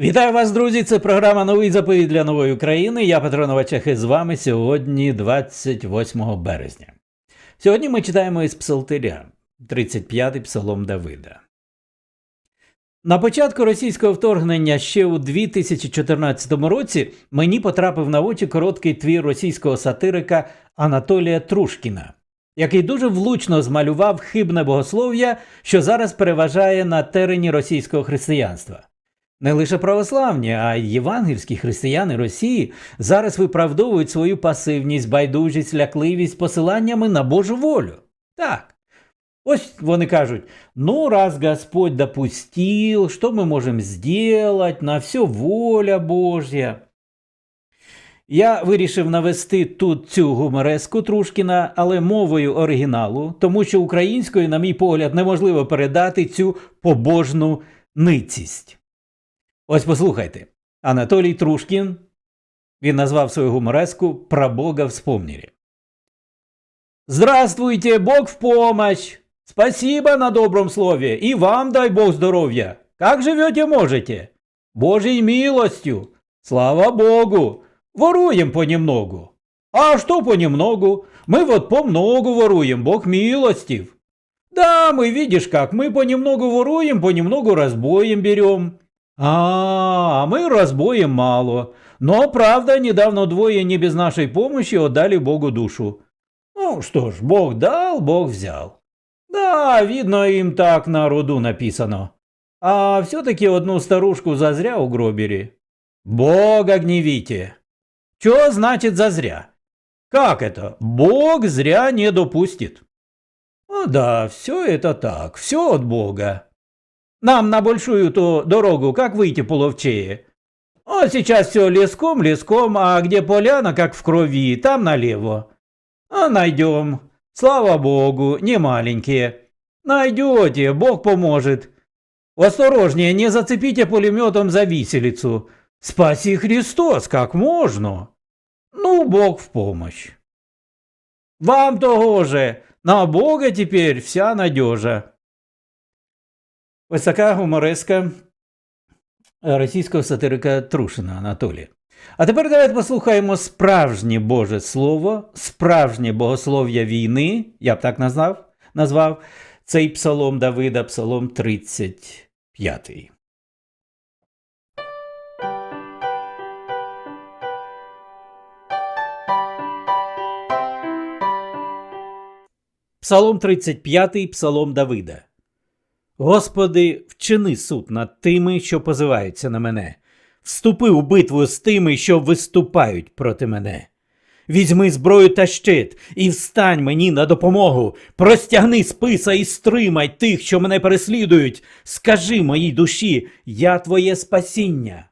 Вітаю вас, друзі! Це програма Новий заповіт для нової України. Я Петро Новачех і з вами сьогодні 28 березня. Сьогодні ми читаємо із Псалтиря, 35-й псалом Давида. На початку російського вторгнення ще у 2014 році мені потрапив на очі короткий твір російського сатирика Анатолія Трушкіна, який дуже влучно змалював хибне богослов'я, що зараз переважає на терені російського християнства. Не лише православні, а й євангельські християни Росії зараз виправдовують свою пасивність, байдужість, лякливість посиланнями на Божу волю. Так. Ось вони кажуть: ну, раз Господь допустил, что мы можем сделать, на все воля Божья. Я вирішив навести тут цю гумореску Трушкіна, але мовою оригіналу, тому що українською, на мій погляд, неможливо передати цю побожну ницість. Ось послухайте, Анатолій Трушкін, він назвав свою гумореску «Про Бога вспомнили». Здравствуйте, Бог в помощь! Спасибо на добром слове, и вам дай Бог здоровья. Как живете можете? Божьей милостью. Слава Богу. Воруем понемногу. А что понемногу? Мы вот помногу воруем, Бог милостив. Да, мы видишь как, мы понемногу воруем, понемногу разбоем берем. А, а мы разбоем мало. Но, правда, недавно двое не без нашей помощи отдали Богу душу. Ну что ж, Бог дал, Бог взял. Да, видно, им так на роду написано. А все-таки одну старушку зазря угробили. Бога гневите. Что значит зазря? Как это? Бог зря не допустит. Ну да, все это так, все от Бога. Нам на большую-то дорогу как выйти половчее? А сейчас все леском, леском, а где поляна, как в крови, там налево. А найдем. Слава Богу, не маленькие. Найдете, Бог поможет. Осторожнее, не зацепите пулеметом за виселицу. Спаси Христос, как можно. Ну, Бог в помощь. Вам того же, на Бога теперь вся надежа. Ось така гумореска російського сатирика Трушина Анатолія. А тепер давайте послухаємо справжнє Боже Слово, справжнє богослов'я війни, я б так назвав, назвав цей псалом Давида, псалом 35. Псалом 35, псалом Давида. Господи, вчини суд над тими, що позиваються на мене. Вступи у битву з тими, що виступають проти мене. Візьми зброю та щит і встань мені на допомогу. Простягни списа і стримай тих, що мене переслідують. Скажи моїй душі, я твоє спасіння.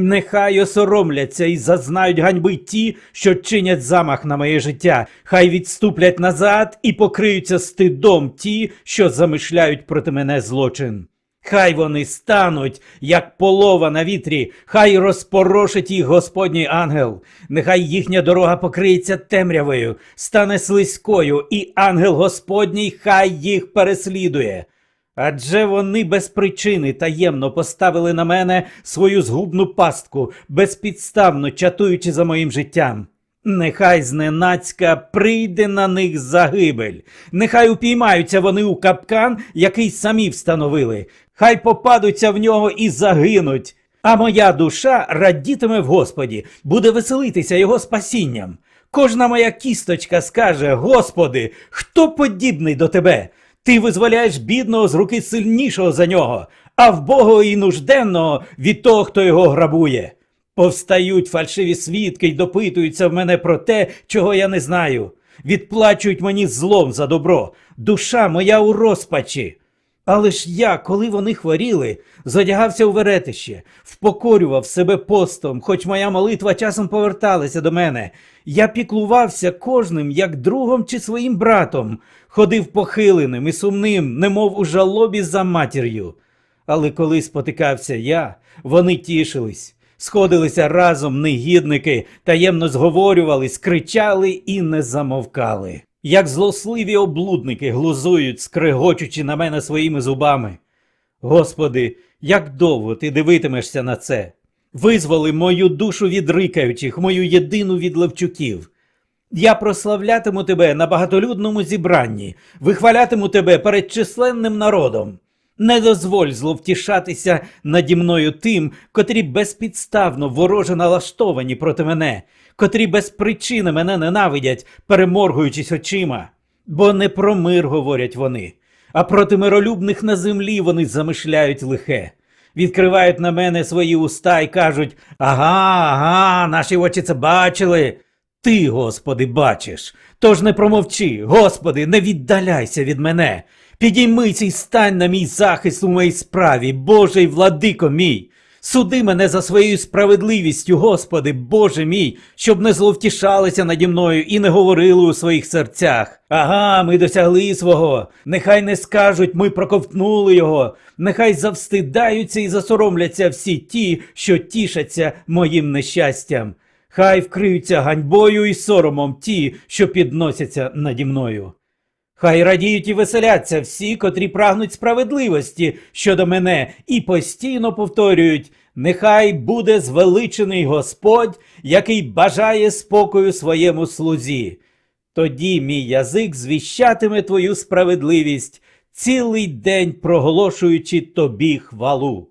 Нехай осоромляться і зазнають ганьби ті, що чинять замах на моє життя. Хай відступлять назад і покриються стидом ті, що замишляють проти мене злочин. Хай вони стануть, як полова на вітрі, хай розпорошить їх Господній ангел, нехай їхня дорога покриється темрявою, стане слизькою, і ангел Господній хай їх переслідує. Адже вони без причини таємно поставили на мене свою згубну пастку, безпідставно чатуючи за моїм життям. Нехай зненацька прийде на них загибель, нехай упіймаються вони у капкан, який самі встановили, хай попадуться в нього і загинуть. А моя душа радітиме в Господі, буде веселитися його спасінням. Кожна моя кісточка скаже: Господи, хто подібний до тебе? Ти визволяєш бідного з руки сильнішого за нього, а вбогого і нужденного від того, хто його грабує. Повстають фальшиві свідки й допитуються в мене про те, чого я не знаю. Відплачують мені злом за добро, душа моя у розпачі. Але ж я, коли вони хворіли, задягався у веретище, впокорював себе постом, хоч моя молитва часом поверталася до мене. Я піклувався кожним, як другом чи своїм братом, ходив похиленим і сумним, немов у жалобі за матір'ю. Але коли спотикався я, вони тішились, сходилися разом негідники, таємно зговорювались, кричали і не замовкали. Як злосливі облудники глузують, скригочучи на мене своїми зубами. Господи, як довго ти дивитимешся на це? Визволи мою душу від рикаючих, мою єдину від левчуків. Я прославлятиму тебе на багатолюдному зібранні, вихвалятиму тебе перед численним народом. Не дозволь зловтішатися наді мною тим, котрі безпідставно вороже налаштовані проти мене, котрі без причини мене ненавидять, переморгуючись очима. Бо не про мир говорять вони, а проти миролюбних на землі вони замишляють лихе. Відкривають на мене свої уста і кажуть: Ага, ага, наші очі це бачили. Ти, Господи, бачиш. Тож не промовчи, Господи, не віддаляйся від мене. Підіймися і стань на мій захист у моїй справі, Боже владико мій. Суди мене за своєю справедливістю, Господи, Боже мій, щоб не зловтішалися наді мною і не говорили у своїх серцях. Ага, ми досягли свого. Нехай не скажуть, ми проковтнули його. Нехай завстидаються і засоромляться всі ті, що тішаться моїм нещастям. Хай вкриються ганьбою і соромом ті, що підносяться наді мною. Хай радіють і веселяться всі, котрі прагнуть справедливості щодо мене, і постійно повторюють: нехай буде звеличений Господь, який бажає спокою своєму слузі. Тоді мій язик звіщатиме твою справедливість, цілий день проголошуючи тобі хвалу.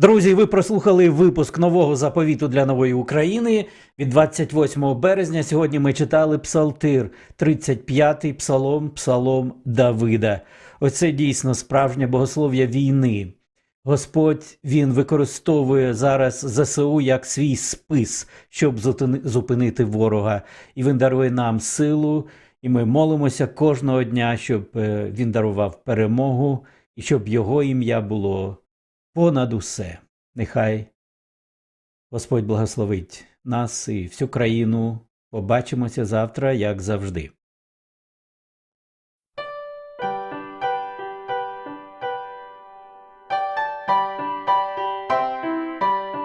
Друзі, ви прослухали випуск нового заповіту для нової України від 28 березня. Сьогодні ми читали Псалтир, 35-й псалом, псалом Давида. Оце дійсно справжнє богослов'я війни. Господь він використовує зараз ЗСУ як свій спис, щоб зупинити ворога, і він дарує нам силу. І ми молимося кожного дня, щоб е, він дарував перемогу і щоб його ім'я було понад усе. Нехай Господь благословить нас і всю країну. Побачимося завтра, як завжди.